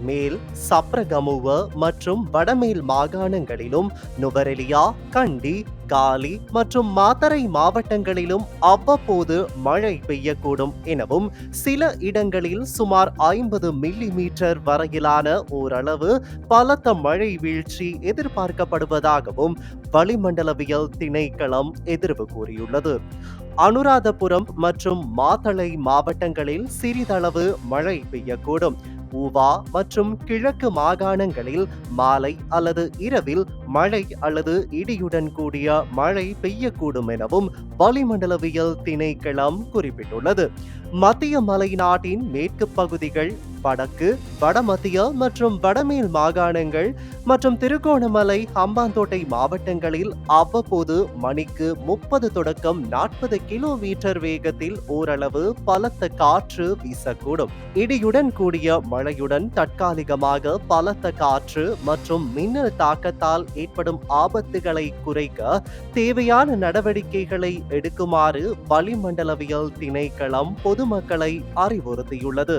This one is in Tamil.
மேல் சப்ரகமுவ மற்றும் வடமேல் மாகாணங்களிலும் நுவரெலியா கண்டி காலி மற்றும் மாத்தரை மாவட்டங்களிலும் அவ்வப்போது மழை பெய்யக்கூடும் எனவும் சில இடங்களில் சுமார் ஐம்பது மில்லி மீட்டர் வரையிலான ஓரளவு பலத்த மழை வீழ்ச்சி எதிர்பார்க்கப்படுவதாகவும் வளிமண்டலவியல் திணைக்களம் எதிர்வு கூறியுள்ளது. அனுராதபுரம் மற்றும் மாத்தளை மாவட்டங்களில் சிறிதளவு மழை பெய்யக்கூடும். ஊவா மற்றும் கிழக்கு மாகாணங்களில் மாலை அல்லது இரவில் மழை அல்லது இடியுடன் கூடிய மழை பெய்யக்கூடும் எனவும் வளிமண்டலவியல் திணைக்களம் குறிப்பிட்டுள்ளது. மத்திய மலை நாட்டின் மேற்கு பகுதிகள் வடக்கு வடமத்திய மற்றும் வடமேல் மாகாணங்கள் மற்றும் திருகோணமலை ஹம்பாந்தோட்டை மாவட்டங்களில் அவ்வப்போது மணிக்கு முப்பது தொடக்கம் நாற்பது கிலோமீட்டர் வேகத்தில் ஓரளவு பலத்த காற்று வீசக்கூடும். இடியுடன் கூடிய மழையுடன் தற்காலிகமாக பலத்த காற்று மற்றும் மின்னல் தாக்கத்தால் ஏற்படும் ஆபத்துகளை குறைக்க தேவையான நடவடிக்கைகளை எடுக்குமாறு வளிமண்டலவியல் திணைக்களம் பொதுமக்களை அறிவுறுத்தியுள்ளது.